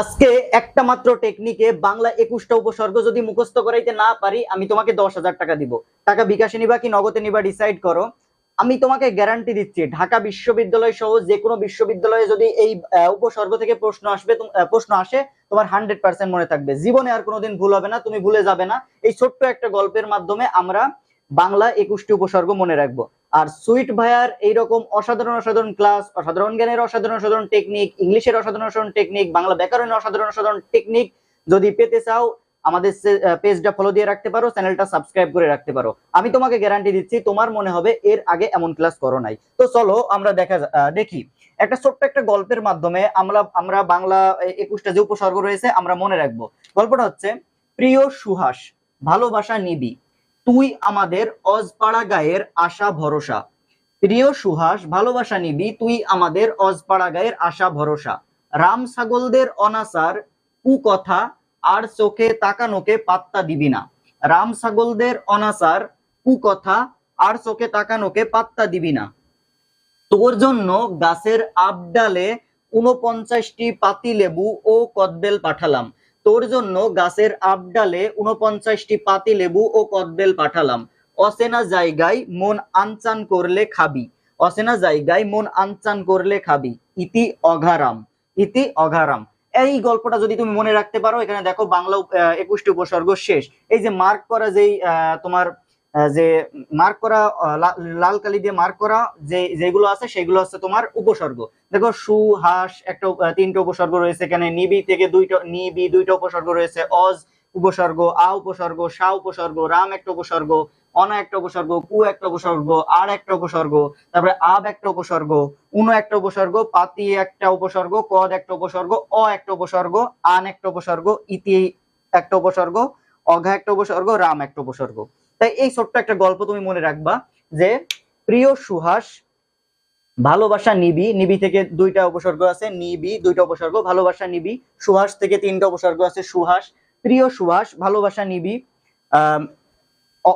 আজকে একটা মাত্র টেকনিকে বাংলা একুশটা উপসর্গ যদি মুখস্থ করাইতে না পারি, আমি তোমাকে দশ হাজার টাকা দিব। টাকা বিকাশে নিবা কি নগদে নিবা ডিসাইড করো। আমি তোমাকে গ্যারান্টি দিচ্ছি, ঢাকা বিশ্ববিদ্যালয় সহ যে কোনো বিশ্ববিদ্যালয়ে যদি এই উপসর্গ থেকে প্রশ্ন আসবে প্রশ্ন আসে, তোমার হান্ড্রেড পার্সেন্ট মনে থাকবে। জীবনে আর কোনোদিন ভুল হবে না, তুমি ভুলে যাবে না। এই ছোট্ট একটা গল্পের মাধ্যমে আমরা বাংলা একুশটি উপসর্গ মনে রাখব। আর সুইট ভাইয়ার এইরকম অসাধারণ অসাধারণ ক্লাস অসাধারণ জ্ঞানের অসাধারণ অসাধারণ টেকনিক ইংলিশের অসাধারণ অসাধারণ টেকনিক বাংলা ব্যাকরণের অসাধারণ অসাধারণ টেকনিক যদি পেতে চাও, আমাদের পেজটা ফলো দিয়ে রাখতে পারো চ্যানেলটা সাবস্ক্রাইব করে রাখতে পারো। আমি তোমাকে গ্যারান্টি দিচ্ছি, তোমার মনে হবে এর আগে এমন ক্লাস করো নাই। তো চলো আমরা দেখা দেখি। একটা ছোট্ট একটা গল্পের মাধ্যমে আমরা আমরা বাংলা একুশটা যে উপসর্গ রয়েছে, আমরা মনে রাখব। গল্পটা হচ্ছে, প্রিয় সুহাস, ভালোবাসা নিবি। তুই আমাদের অজপাড়া গায়ের আশা ভরসা। প্রিয় সুহাস, ভালোবাসা নিবি, তুই আমাদের অজপাড়া গায়ের আশা ভরসা। রাম ছাগলদের অনাচার, কুকথা, আর চোখে তাকানোকে পাত্তা দিবি না। রাম ছাগলদের অনাচার, কুকথা, আর চোখে তাকানোকে পাত্তা দিবি না। তোর জন্য গাছের আবডালে উনপঞ্চাশটি পাতি লেবু ও কদবেল পাঠালাম। তোর জন্য গাছের আবডালে উনপঞ্চাশটি পাতি লেবু ও কদবেল পাঠালাম। অচেনা জায়গায় মন আনচান করলে খাবি। অচেনা জায়গায় মন আনচান করলে খাবি। ইতি অঘারাম ইতি অঘারাম। এই গল্পটা যদি তুমি মনে রাখতে পারো, এখানে দেখো বাংলা একুশটি উপসর্গ শেষ। এই যে মার্ক করা যেই তোমার যে মার্ক করা লাল কালি দিয়ে মার্ক করা যে যেগুলো আছে সেগুলো হচ্ছে তোমার উপসর্গ দেখো সু হাস একটা তিনটা উপসর্গ রয়েছে এখানে নিবি থেকে দুইটা নিবি দুইটা উপসর্গ রয়েছে অজ উপসর্গ আ উপসর্গ সা উপসর্গ রাম একটা উপসর্গ অনা একটা উপসর্গ কু একটা উপসর্গ আর একটা উপসর্গ তারপরে আব একটা উপসর্গ উনো একটা উপসর্গ পাতি একটা উপসর্গ কদ একটা উপসর্গ অ একটা উপসর্গ আন একটা উপসর্গ ইতি একটা উপসর্গ অঘা একটা উপসর্গ রাম একটা উপসর্গ তাই এই ছোট্ট একটা গল্প তুমি মনে রাখবা যে প্রিয় সুহাস ভালোবাসা নিবি নিবি থেকে দুইটা উপসর্গ আছে নিবি দুইটা উপসর্গ ভালোবাসা নিবি সুহাস থেকে তিনটা উপসর্গ আছে সুহাস প্রিয় সুহাস ভালোবাসা নিবি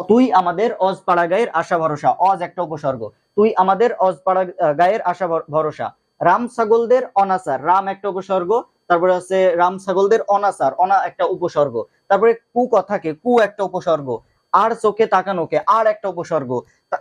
তুই আমাদের অজপাড়া গায়ের আশা ভরসা অজ একটা উপসর্গ তুই আমাদের অজপাড়া আহ, গায়ের আশা ভরসা রাম ছাগলদের অনাচার রাম একটা উপসর্গ তারপরে হচ্ছে রাম ছাগলদের অনাচার অনা একটা উপসর্গ তারপরে কু কথাকে কু একটা উপসর্গ আর চোখে তাকানোকে আর একটা উপসর্গ।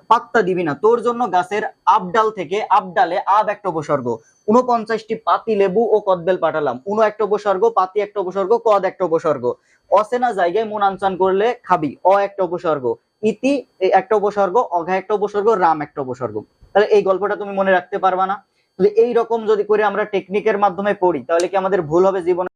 পাত্তা দিবি না। তোর জন্য গাছের আবডাল থেকে আবডালে আব একটা উপসর্গ। উনপঞ্চাশটি পাতি লেবু ও কদবেল পাঠালাম। উনো একটা উপসর্গ, পাতি একটা উপসর্গ, কদ একটা উপসর্গ। অচেনা জায়গায় মন আনচান করলে খাবি। অ একটা উপসর্গ। ইতি একটা উপসর্গ, অঘা একটা উপসর্গ, রাম একটা উপসর্গ। তাহলে এই গল্পটা তুমি মনে রাখতে পারবা না। তাহলে রকম যদি করে আমরা টেকনিকের মাধ্যমে পড়ি, তাহলে কি আমাদের ভুল হবে জীবনে?